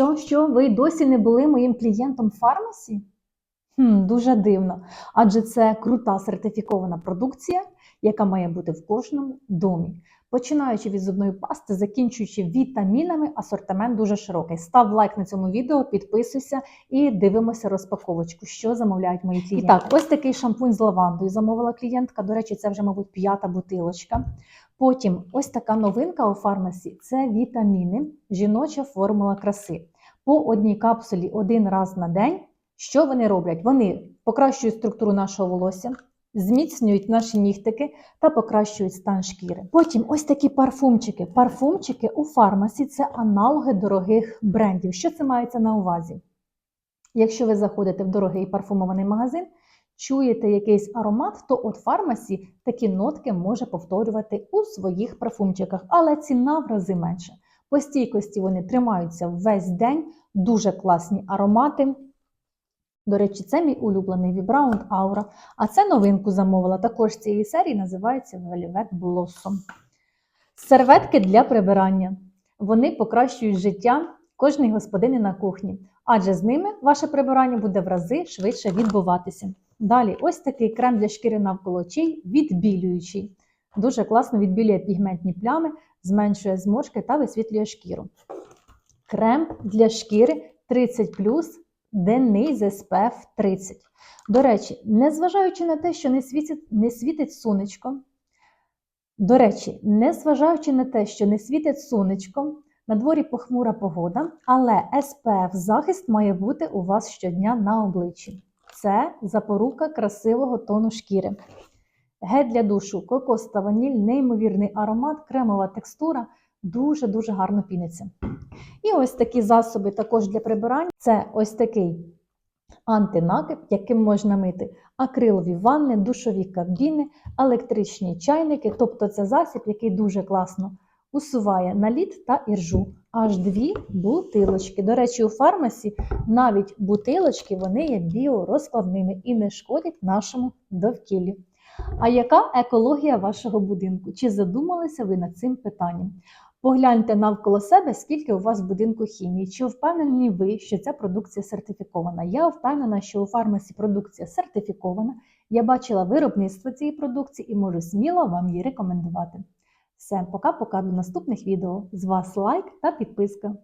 Що, що ви досі не були моїм клієнтом в фармасі? Хм, дуже дивно. Адже це крута сертифікована продукція, яка має бути в кожному домі. Починаючи від зубної пасти, закінчуючи вітамінами, асортимент дуже широкий. Став лайк на цьому відео, підписуйся і дивимося розпаковочку, що замовляють мої клієнти. І так, ось такий шампунь з лавандою замовила клієнтка. До речі, це вже, мабуть, п'ята бутилочка. Потім ось така новинка у фармасі це вітаміни, жіноча формула краси. По одній капсулі один раз на день. Що вони роблять? Вони покращують структуру нашого волосся, зміцнюють наші нігтики та покращують стан шкіри. Потім ось такі парфумчики. Парфумчики у фармасі це аналоги дорогих брендів. Що це мається на увазі? Якщо ви заходите в дорогий парфумований магазин, чуєте якийсь аромат, то от фармасі такі нотки може повторювати у своїх парфумчиках, але ціна в рази менша. По стійкості вони тримаються весь день, дуже класні аромати. До речі, це мій улюблений Vibraund Aura. А це новинку замовила також цієї серії, називається Velvet Blossom. Серветки для прибирання. Вони покращують життя кожної господини на кухні, адже з ними ваше прибирання буде в рази швидше відбуватися. Далі, ось такий крем для шкіри навколо очей, відбілюючий. Дуже класно відбілює пігментні плями, зменшує зморшки та висвітлює шкіру. Крем для шкіри 30 денний з SPF 30. До речі, незважаючи на те, що не світить, не світить сонечко, до речі, незважаючи на те, що не світить сонечко, на дворі похмура погода, але SPF захист має бути у вас щодня на обличчі. Це запорука красивого тону шкіри. Гель для душу, кокос та ваніль, неймовірний аромат, кремова текстура, дуже-дуже гарно піниться. І ось такі засоби також для прибирання. Це ось такий антинакип, яким можна мити акрилові ванни, душові кабіни, електричні чайники. Тобто це засіб, який дуже класно усуває наліт та іржу. Аж дві бутилочки. До речі, у фармасі навіть бутилочки вони є біорозкладними і не шкодять нашому довкіллю. А яка екологія вашого будинку? Чи задумалися ви над цим питанням? Погляньте навколо себе, скільки у вас в будинку хімії. Чи впевнені ви, що ця продукція сертифікована? Я впевнена, що у фармасі продукція сертифікована. Я бачила виробництво цієї продукції і можу сміло вам її рекомендувати. Все, пока-пока до наступних відео. З вас лайк та підписка.